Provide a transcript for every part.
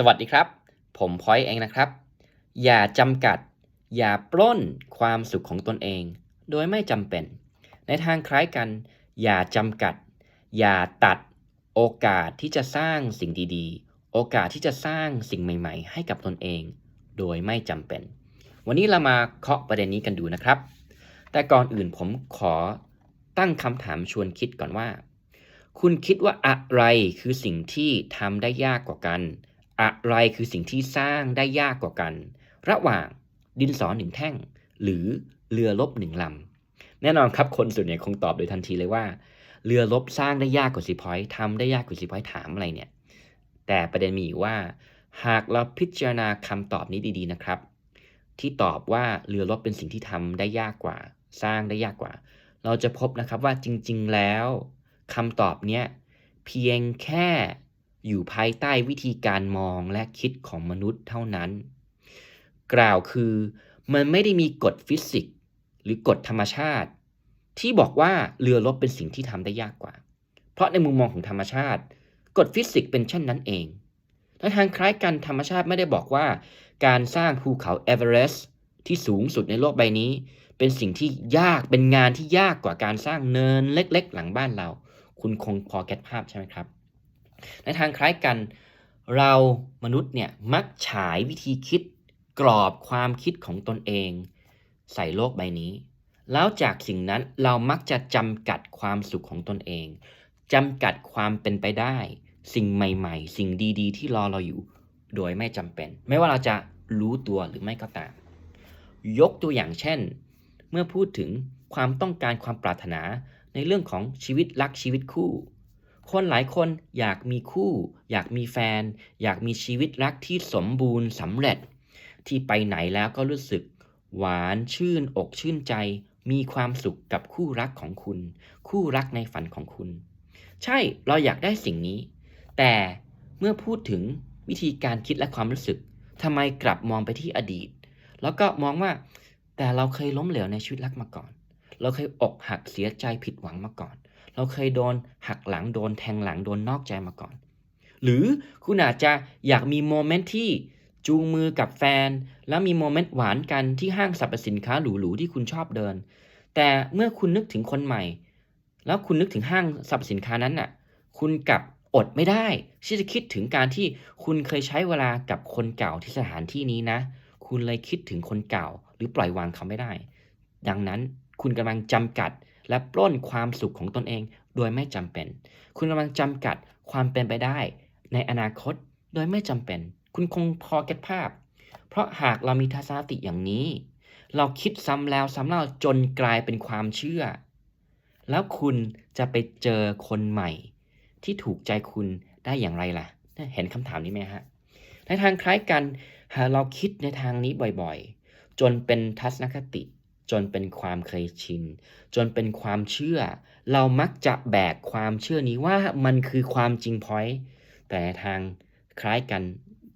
สวัสดีครับ ผมพอยเองนะครับ อย่าจำกัด อย่าปล้นความสุขของตนเอง โดยไม่จำเป็น ในทางคล้ายกัน อย่าจำกัด อย่าตัดโอกาสที่จะสร้างสิ่งดีๆ โอกาสที่จะสร้างสิ่งใหม่ ๆ ให้กับตนเอง โดยไม่จำเป็น วันนี้เรามาเคาะประเด็นนี้กันดูนะครับ แต่ก่อนอื่นผมขอตั้งคำถามชวนคิดก่อนว่า คุณคิดว่าอะไรคือสิ่งที่ทำได้ยากกว่ากัน อะไรคือสิ่งที่สร้างได้ยากกว่ากัน ระหว่างดินสอหนึ่งแท่ง หรือเรือลบหนึ่งลำแน่นอนครับคนส่วนใหญ่คงตอบโดยทันทีเลยว่า เรือลบสร้างได้ยากกว่าสิพอยทำได้ยากกว่าสิพอยถามอะไรเนี่ย แต่ประเด็นมีอยู่ว่า หากเราพิจารณาคำตอบนี้ดีๆนะครับ ที่ตอบว่าเรือรบเป็นสิ่งที่ทำได้ยากกว่า สร้างได้ยากกว่า เราจะพบนะครับว่าจริง ๆ แล้วคำตอบเนี้ยเพียงแค่ อยู่ภายใต้วิธีการมองและคิดของมนุษย์เท่านั้น กล่าวคือมันไม่ได้มีกฎฟิสิกส์หรือกฎธรรมชาติ ที่บอกว่าเรือรบเป็นสิ่งที่ทำได้ยากกว่า เพราะในมุมมองของธรรมชาติ กฎฟิสิกส์เป็นเช่นนั้นเองและทางคล้ายกันธรรมชาติไม่ได้บอกว่า การสร้างภูเขาเอเวอเรสต์ที่สูงสุดในโลกใบนี้ เป็นสิ่งที่ยากเป็นงานที่ยากกว่าการสร้างเนินเล็ก ๆ หลังบ้านเรา คุณคงพอเก็ตภาพใช่ไหมครับ ในทางคล้ายกัน เรามนุษย์เนี่ยมักฉายวิธีคิดกรอบความคิดของตนเอง ใส่โลกใบนี้ แล้วจากสิ่งนั้นเรามักจะจำกัดความสุขของตนเองจำกัดความเป็นไปได้ สิ่งใหม่ ๆ สิ่งดีๆ ที่รอเราอยู่ โดยไม่จำเป็น ไม่ว่าเราจะรู้ตัวหรือไม่ก็ตาม ยกตัวอย่างเช่น เมื่อพูดถึงความต้องการความปรารถนาในเรื่องของชีวิตรักชีวิตคู่ คนหลายคนอยากมีคู่ อยากมีแฟน อยากมีชีวิตรักที่สมบูรณ์สำเร็จ ที่ไปไหนแล้วก็รู้สึก หวานชื่นอกชื่นใจ มีความสุขกับคู่รักของคุณ คู่รักในฝันของคุณ ใช่เราอยากได้สิ่งนี้ แต่เมื่อพูดถึงวิธีการคิดและความรู้สึกทำไมกลับมองไปที่อดีต แล้วก็มองว่า แต่เราเคยล้มเหลวในชีวิตรักมาก่อน เราเคยอกหักเสียใจผิดหวังมาก่อน เราเคยโดนหักหลังโดนแทงหลังโดนนอกใจมาก่อน หรือคุณอาจจะอยากมีโมเมนต์ที่จูงมือกับแฟน แล้วมีโมเมนต์หวานกันที่ห้างสรรพสินค้าหรูๆที่คุณชอบเดิน แต่เมื่อคุณนึกถึงคนใหม่ แล้วคุณนึกถึงห้างสรรพสินค้านั้นน่ะ คุณกลับอดไม่ได้ที่จะคิดถึงการที่คุณเคยใช้เวลากับคนเก่าที่สถานที่นี้นะ คุณเลยคิดถึงคนเก่า หรือปล่อยวางเขาไม่ได้ ดังนั้นคุณกำลังจำกัด และปล้นความสุขของตนเองโดยไม่จำเป็น คุณกำลังจำกัดความเป็นไปได้ ในอนาคตโดยไม่จำเป็น คุณคงพอเก็ตภาพ เพราะหากเรามีทัศนคติอย่างนี้ เราคิดซ้ำแล้วซ้ำเล่าจนกลายเป็นความเชื่อ แล้วคุณจะไปเจอคนใหม่ ที่ถูกใจคุณได้อย่างไรล่ะ เห็นคำถามนี้ไหมฮะ ในทางคล้ายกันหากเราคิดในทางนี้บ่อยๆ จนเป็นทัศนคติ จนเป็นความเคยชิน จนเป็นความเชื่อ เรามักจะแบกความเชื่อนี้ว่ามันคือความจริงพอยแต่ทางคล้ายกัน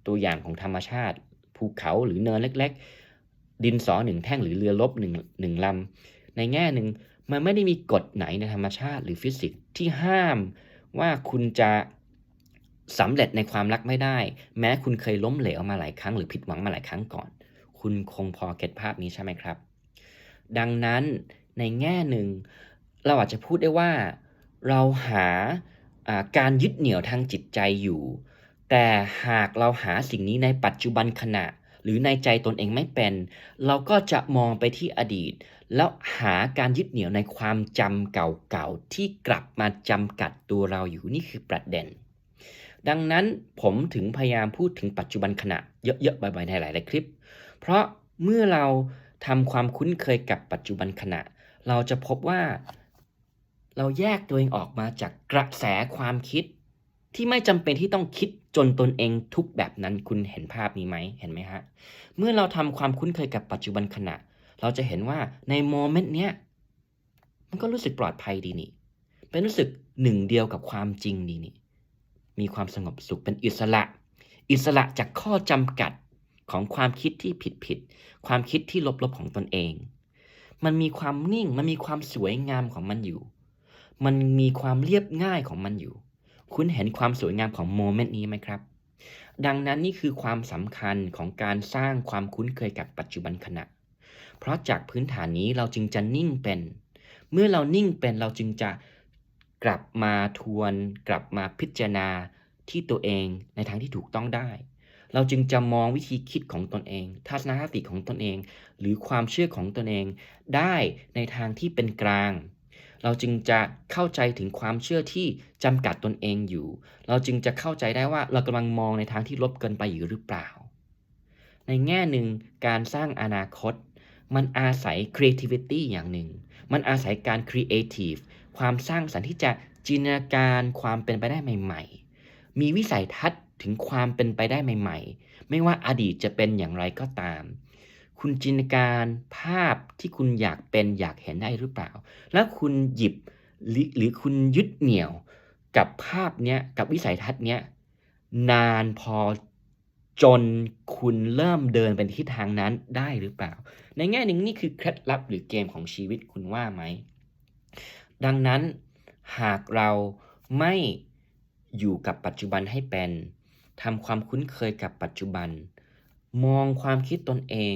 ตัวอย่างของธรรมชาติ ภูเขาหรือเนินเล็ก ๆ ดินสอหนึ่งแท่งหรือเรือลบหนึ่งหนึ่งลำในแง่หนึ่งมันไม่ได้มีกฎไหนในธรรมชาติหรือฟิสิกส์ที่ห้ามว่าคุณจะสำเร็จในความรักไม่ได้ แม้คุณเคยล้มเหลวมาหลายครั้งหรือผิดหวังมาหลายครั้งก่อน คุณคงพอเก็ตภาพนี้ใช่ไหมครับ ดังนั้นในแง่หนึ่ง เราอาจจะพูดได้ว่า เราหาการยึดเหนี่ยวทางจิตใจอยู่ แต่หากเราหาสิ่งนี้ในปัจจุบันขณะ หรือในใจตนเองไม่เป็น เราก็จะมองไปที่อดีต แล้วหาการยึดเหนี่ยวในความจำเก่าๆที่กลับมาจำกัดตัวเราอยู่นี่คือประเด็น ดังนั้นผมถึงพยายามพูดถึงปัจจุบันขณะเยอะๆบ่อยๆในหลายๆคลิป เพราะเมื่อเรา ทำความคุ้นเคยกับปัจจุบันขณะ เราจะพบว่า เราแยกตัวเองออกมาจากกระแสความคิด ที่ไม่จำเป็นที่ต้องคิดจนตนเองทุกแบบนั้นคุณเห็นภาพนี้ไหมเห็นไหมฮะเมื่อเราทำความคุ้นเคยกับปัจจุบันขณะ เราจะเห็นว่าในโมเมนต์เนี้ยมันก็รู้สึกปลอดภัยดีนี่ เป็นรู้สึกหนึ่งเดียวกับความจริงดีนี่ มีความสงบสุขเป็นอิสระ อิสระจากข้อจำกัด ของความคิดที่ผิดผิด ความคิดที่ลบๆของตนเอง มันมีความนิ่ง มันมีความสวยงามของมันอยู่ มันมีความเรียบง่ายของมันอยู่ คุณเห็นความสวยงามของโมเมนต์นี้ไหมครับ ดังนั้นนี่คือความสำคัญของการสร้างความคุ้นเคยกับปัจจุบันขณะ เพราะจากพื้นฐานนี้เราจึงจะนิ่งเป็น เมื่อเรานิ่งเป็นเราจึงจะกลับมาทวน กลับมาพิจารณาที่ตัวเองในทางที่ถูกต้องได้ เราจึงจะมองวิธีคิดของตนเอง ทัศนคติของตนเอง หรือความเชื่อของตนเอง ได้ในทางที่เป็นกลาง เราจึงจะเข้าใจถึงความเชื่อที่จำกัดตนเองอยู่ เราจึงจะเข้าใจได้ว่าเรากำลังมองในทางที่ลบเกินไปอยู่หรือเปล่า ในแง่หนึ่งการสร้างอนาคต มันอาศัย creativity อย่างหนึ่ง มันอาศัยการ creative ความสร้างสรรค์ที่จะจินตนาการความเป็นไปได้ใหม่ ๆ มีวิสัยทัศน์ ถึงความเป็นไปได้ใหม่ ๆ ไม่ว่าอดีตจะเป็นอย่างไรก็ตาม คุณจินตการภาพที่คุณอยากเป็นอยากเห็นได้หรือเปล่า แล้วคุณหยิบหรือหรือคุณยึดเหนี่ยวกับภาพเนี้ยกับวิสัยทัศน์เนี้ยนานพอจนคุณเริ่มเดินเป็นทิศทางนั้นได้หรือเปล่า ในแง่หนึ่งนี่คือเคล็ดลับหรือเกมของชีวิตคุณว่าไหม ดังนั้นหากเราไม่อยู่กับปัจจุบันให้เป็น ทำความคุ้นเคยกับปัจจุบัน มองความคิดตนเอง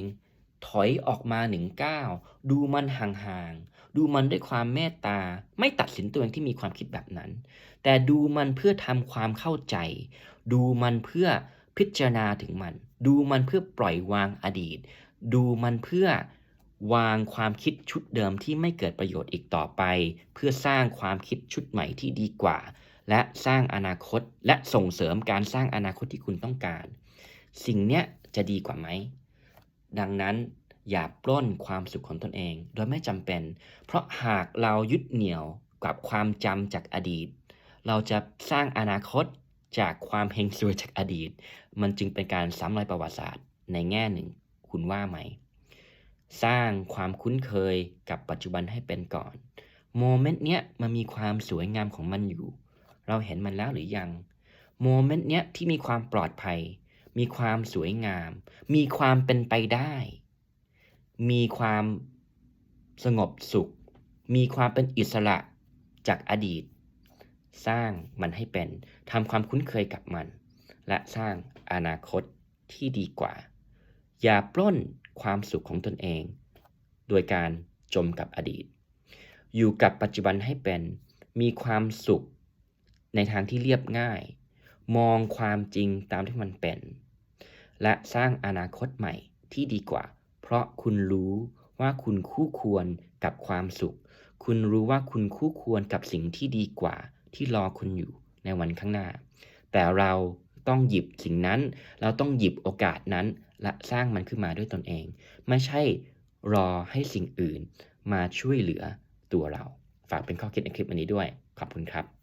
ถอยออกมาหนึ่งก้าวดูมันห่างๆ ดูมันด้วยความเมตตา ไม่ตัดสินตัวเองที่มีความคิดแบบนั้น แต่ดูมันเพื่อทำความเข้าใจ ดูมันเพื่อพิจารณาถึงมัน ดูมันเพื่อปล่อยวางอดีต ดูมันเพื่อวางความคิดชุดเดิมที่ไม่เกิดประโยชน์อีกต่อไป เพื่อสร้างความคิดชุดใหม่ที่ดีกว่า และสร้างอนาคตและส่งเสริมการสร้างอนาคตที่คุณต้องการ สิ่งเนี้ยจะดีกว่าไหม ดังนั้นอย่าปล้นความสุขของตนเอง โดยไม่จำเป็น เพราะหากเรายึดเหนี่ยวกับความจำจากอดีต เราจะสร้างอนาคตจากความเฮงซวยจากอดีต มันจึงเป็นการซ้ำรอยประวัติศาสตร์ในแง่หนึ่ง คุณว่าไหม สร้างความคุ้นเคยกับปัจจุบันให้เป็นก่อน โมเมนต์เนี้ยมันมีความสวยงามของมันอยู่ เราเห็นมันแล้วหรือยังโมเมนต์เนี้ยที่มีความปลอดภัย มีความสวยงาม มีความเป็นไปได้ มีความสงบสุข มีความเป็นอิสระจากอดีต สร้างมันให้เป็นทำความคุ้นเคยกับมัน และสร้างอนาคตที่ดีกว่า อย่าปล้นความสุขของตนเอง โดยการจมกับอดีต อยู่กับปัจจุบันให้เป็น มีความสุข ในทางที่เรียบง่าย มองความจริงตามที่มันเป็น และสร้างอนาคตใหม่ที่ดีกว่า เพราะคุณรู้ว่าคุณคู่ควรกับความสุข คุณรู้ว่าคุณคู่ควรกับสิ่งที่ดีกว่าที่รอคุณอยู่ในวันข้างหน้า แต่เราต้องหยิบสิ่งนั้น เราต้องหยิบโอกาสนั้น และสร้างมันขึ้นมาด้วยตนเอง ไม่ใช่รอให้สิ่งอื่นมาช่วยเหลือตัวเรา ฝากเป็นข้อคิดในคลิปวันนี้ด้วย ขอบคุณครับ